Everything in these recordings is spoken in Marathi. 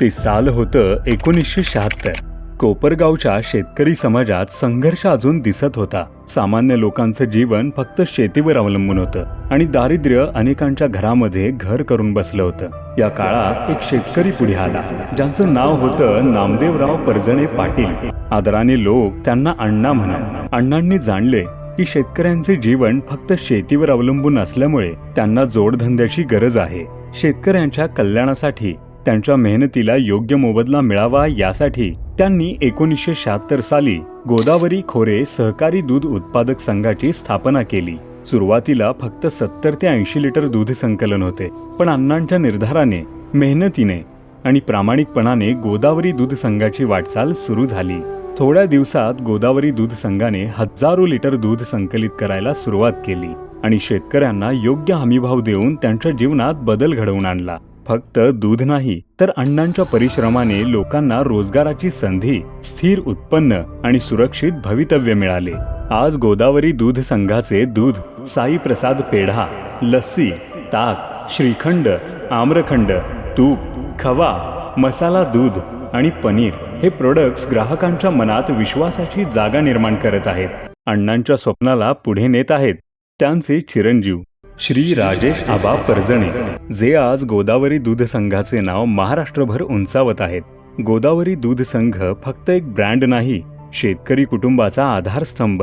ते साल होतं एकोणीसशे शहात्तर. कोपरगावच्या शेतकरी समाजात संघर्ष अजून दिसत होता. सामान्य लोकांचं जीवन फक्त शेतीवर अवलंबून होतं आणि दारिद्र्य अनेकांच्या घरामध्ये घर करून बसलं होतं. या काळात एक शेतकरी पुढे आला ज्यांचं नाव होतं नामदेवराव परजणे पाटील. आदराने लोक त्यांना अण्णा म्हणा अण्णांनी जाणले की शेतकऱ्यांचे जीवन फक्त शेतीवर अवलंबून असल्यामुळे त्यांना जोडधंद्याची गरज आहे. शेतकऱ्यांच्या कल्याणासाठी त्यांच्या मेहनतीला योग्य मोबदला मिळावा यासाठी त्यांनी एकोणीसशे शहात्तर साली गोदावरी खोरे सहकारी दूध उत्पादक संघाची स्थापना केली. सुरुवातीला फक्त सत्तर ते ऐंशी लिटर दूध संकलन होते पण अण्णांच्या निर्धाराने मेहनतीने आणि प्रामाणिकपणाने गोदावरी दूध संघाची वाटचाल सुरू झाली. थोड्या दिवसात गोदावरी दूध संघाने हजारो लिटर दूध संकलित करायला सुरुवात केली आणि शेतकऱ्यांना योग्य हमीभाव देऊन त्यांच्या जीवनात बदल घडवून आणला. फक्त दूध नाही तर अण्णांच्या परिश्रमाने लोकांना रोजगाराची संधी स्थिर उत्पन्न आणि सुरक्षित भवितव्य मिळाले. आज गोदावरी दूध संघाचे दूध साई प्रसाद पेढा लस्सी ताक श्रीखंड आम्रखंड तूप खवा मसाला दूध आणि पनीर हे प्रोडक्ट्स ग्राहकांच्या मनात विश्वासाची जागा निर्माण करत आहेत. अण्णांच्या स्वप्नाला पुढे नेत आहेत. त्यांचे चिरंजीव श्री राजेश आबा परजणे जे आज गोदावरी दूध संघाचे नाव महाराष्ट्रभर उंचावत आहेत. गोदावरी दूध संघ फक्त एक ब्रँड नाही शेतकरी कुटुंबाचा आधारस्तंभ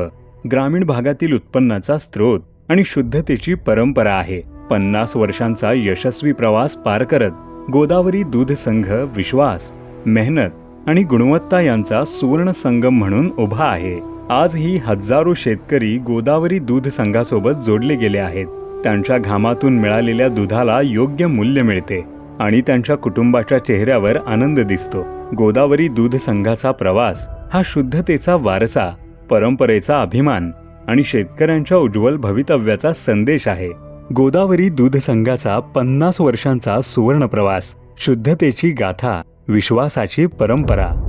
ग्रामीण भागातील उत्पन्नाचा स्रोत आणि शुद्धतेची परंपरा आहे. पन्नास वर्षांचा यशस्वी प्रवास पार करत गोदावरी दूध संघ विश्वास मेहनत आणि गुणवत्ता यांचा सुवर्ण संगम म्हणून उभा आहे. आजही हजारो शेतकरी गोदावरी दूध संघासोबत जोडले गेले आहेत. त्यांच्या घामातून मिळालेल्या दुधाला योग्य मूल्य मिळते आणि त्यांच्या कुटुंबाच्या चेहऱ्यावर आनंद दिसतो. गोदावरी दूध संघाचा प्रवास हा शुद्धतेचा वारसा परंपरेचा अभिमान आणि शेतकऱ्यांच्या उज्ज्वल भवितव्याचा संदेश आहे. गोदावरी दूध संघाचा पन्नास वर्षांचा सुवर्ण प्रवास शुद्धतेची गाथा विश्वासाची परंपरा.